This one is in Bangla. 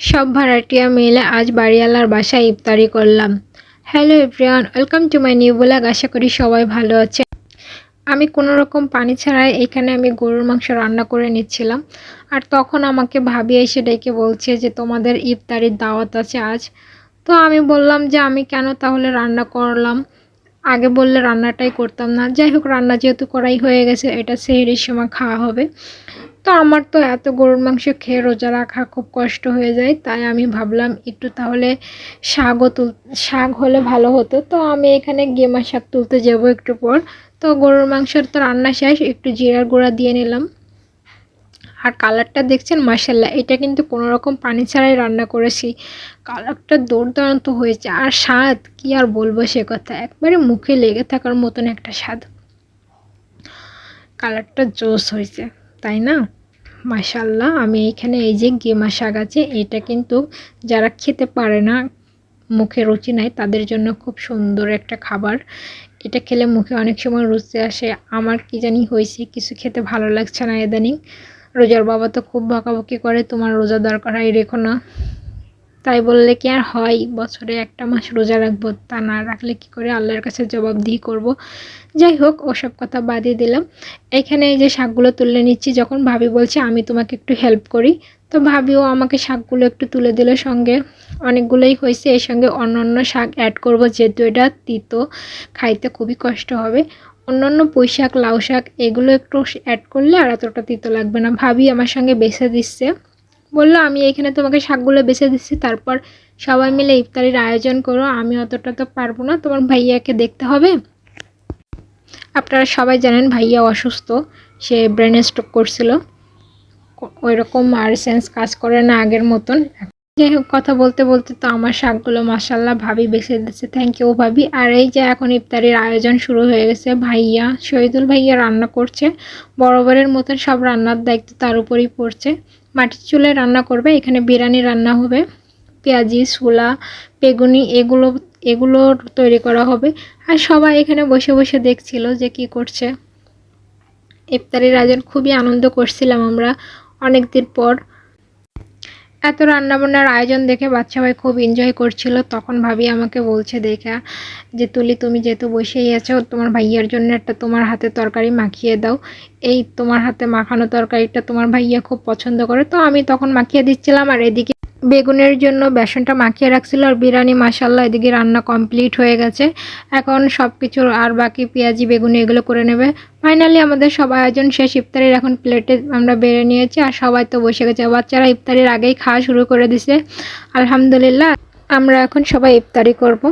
সব ভাড়াটিয়া মিলে আজ বাড়িওয়ালার বাসায় ইফতারি করলাম। Hello everyone welcome to my new vlog আশা করি সবাই ভালো আছে আমি কোনো রকম পানি ছাড়াই এখানে আমি গরুর মাংস রান্না করে নিচ্ছিলাম। আর তখন আমাকে ভাবি এসে ডেকে বলছে যে, তোমাদের ইফতারির দাওয়াত আছে আজ? তো আমি বললাম যে, আমি কেন তাহলে রান্না করলাম? আগে বললে রান্নাটাই করতাম না। যাই হোক, রান্না যেহেতু করাই হয়ে গেছে, এটা সেহেরির সময় খাওয়া হবে। তো আমার তো এত গরুর মাংস খেয়ে রোজা রাখা খুব কষ্ট হয়ে যায়, তাই আমি ভাবলাম একটু তাহলে শাকও তুল, শাক হলে ভালো হতো। তো আমি এখানে গেমা শাক তুলতে যাব একটু পর। তো গরুর মাংসের তো রান্না শেষ, একটু জিরার গুঁড়া দিয়ে নিলাম। আর কালারটা দেখছেন মাসাল্লাহ এটা কিন্তু কোনো রকম পানি ছাড়াই রান্না করেছি। কালারটা দুর্দান্ত হয়েছে, আর স্বাদ, কি আর বলব সে কথা, একবারে মুখে লেগে থাকার মতন একটা স্বাদ। কালারটা জোস হয়েছে, তাই না? মাশাল্লাহ আমি এইখানে এই যে গেমা শাক আছে, এটা কিন্তু যারা খেতে পারে না, মুখে রুচি নাই, তাদের জন্য খুব সুন্দর একটা খাবার। এটা খেলে মুখে অনেক সময় রুচি আসে, আমার কি জানি হয়েছে, কিছু খেতে ভালো লাগছে না এদানিং রোজার বাবা তো খুব বকাবকি করে, তোমার রোজা দরকার হয় রেখো না। তাই বললে কি আর হয়? বছরে একটা মাস রোজা রাখব, তা না রাখলে কি করে? আল্লাহর কাছে জবাবদিহি করব। যাই হোক, ওসব কথা বাদই দিলাম। এখানে এই যে শাকগুলো তুলে নিচ্ছি, যখন ভাবি বলছে, আমি তোমাকে একটু হেল্প করি। তো ভাবিও আমাকে শাকগুলো একটু তুলে দিল সঙ্গে। অনেকগুলোই হয়েছে, এর সঙ্গে অন্য অন্য শাক অ্যাড করব, যেহেতু এটা তিতো, খাইতে খুবই কষ্ট হবে। অন্যান্য পুঁই শাক লাউ শাক এগুলো একটু অ্যাড করলে আর এতটা তিতো লাগবে না। ভাবি আমার সঙ্গে বেছে দিচ্ছে। বলল, আমি এখানে তোমাকে শাকগুলো বেছে দিচ্ছি, তারপর সবাই মিলে ইফতারির আয়োজন করো। আমি অতটা তো পারব না। তোমার ভাইয়াকে দেখতে হবে। আপনারা সবাই জানেন ভাইয়া অসুস্থ, সে ব্রেন স্ট্রোক করছিল। ওই রকম আর সেন্স কাজ করে না আগের মতন। যাই হোক, কথা বলতে বলতে তো আমার শাকগুলো মাসাল্লাহ ভাবি বেছে দিচ্ছে থ্যাংক ইউ ভাবি। আর এই যে এখন ইফতারির আয়োজন শুরু হয়ে গেছে, ভাইয়া শহীদুল ভাইয়া রান্না করছে। বরাবরের মতন সব রান্নার দায়িত্ব তার উপরেই পড়ছে। মাটির চুলে রান্না করবে, এখানে বিরিয়ানি রান্না হবে, পেঁয়াজি, ছোলা, বেগুনি, এগুলো এগুলো তৈরি করা হবে। আর সবাই এখানে বসে বসে দেখছিল যে কি করছে। ইফতারির আয়োজন খুবই আনন্দ করছিলাম আমরা। অনেক দিন পর এত রান্নাবান্নার আয়োজন দেখে বাচ্চা ভাই খুব এনজয় করছিল। তখন ভাবি আমাকে বলছে, দেখা যে তুলি, তুমি যেহেতু বসেই আছো, তোমার ভাইয়ার জন্য একটা তোমার হাতে তরকারি মাখিয়ে দাও। এই তোমার হাতে মাখানো তরকারিটা তোমার ভাইয়া খুব পছন্দ করে। তো আমি তখন মাখিয়ে দিচ্ছিলাম আর এদিকে বেগুনের জন্য বেসনটা মাখিয়ে রাখছিল আর বিরিয়ানি মাসাল্লাহ এদিকে রান্না কমপ্লিট হয়ে গেছে। এখন সব কিছু আর বাকি পেঁয়াজি, বেগুন এগুলো করে নেবে। ফাইনালি আমাদের সব আয়োজন শেষ, ইফতারির এখন প্লেটে আমরা বেড়ে নিয়েছি আর সবাই তো বসে গেছে। বাচ্চারা ইফতারির আগেই খাওয়া শুরু করে দিছে। আলহামদুলিল্লাহ, আমরা এখন সবাই ইফতারি করব।